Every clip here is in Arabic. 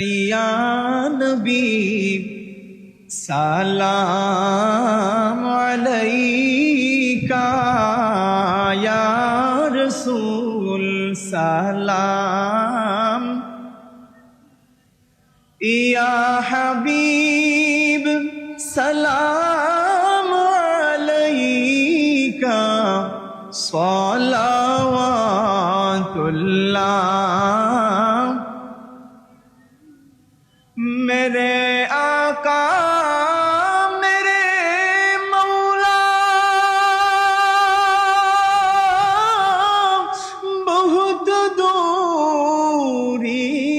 يا نبي سلام عليك يا رسول سلام. يا حبيب سلام عليك. صلوات الله میرے آقا، میرے مولا، بہت دوری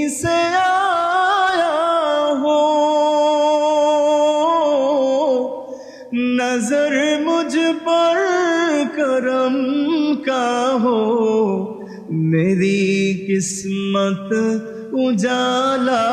سے آیا ہو نظر مجھ پر کرم کا ہو۔ میری قسمت اجالا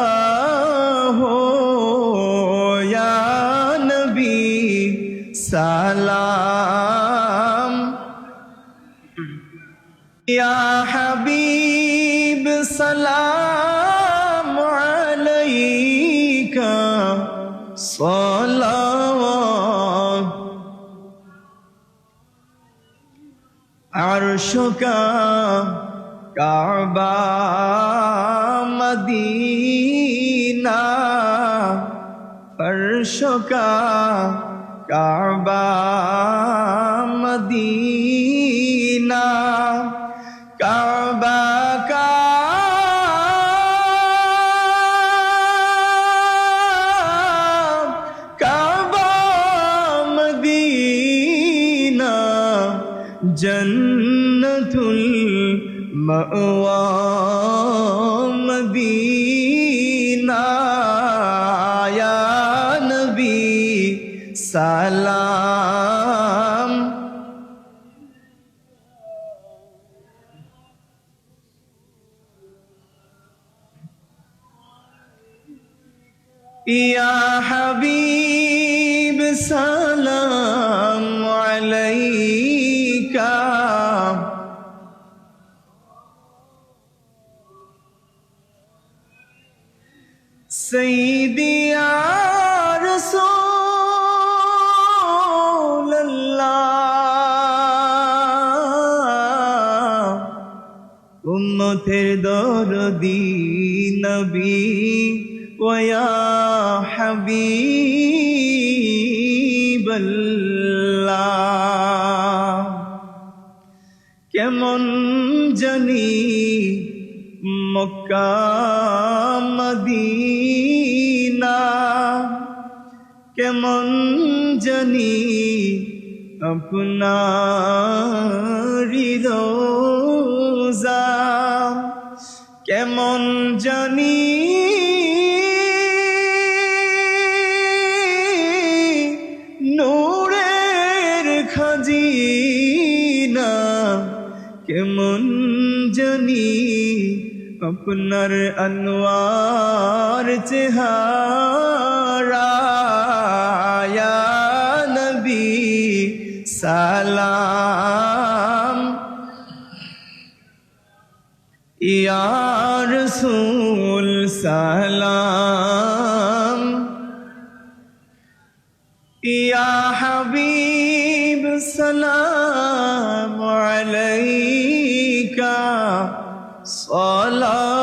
يا حبيب سلام عليك. صلوات. عرشك كعبة مدينة. فرشك كعبة مدينة. جنة المأوى مدينة. يا نبي سلام. يا حبيب سلام عليك. দিয়া সৈদিয়া উম্মতের দরদি নবী ওয়া হাবিবাল্লাহ। কেমন জানি মদিনা? কেমন জানি আপনার কেমন জানি কেমন জানি আপনার আনোয়ার চেহারা ইয়া নবী সালাম ইয়া রসুল সালাম ইয়া হাবিব السلام عليك صلاه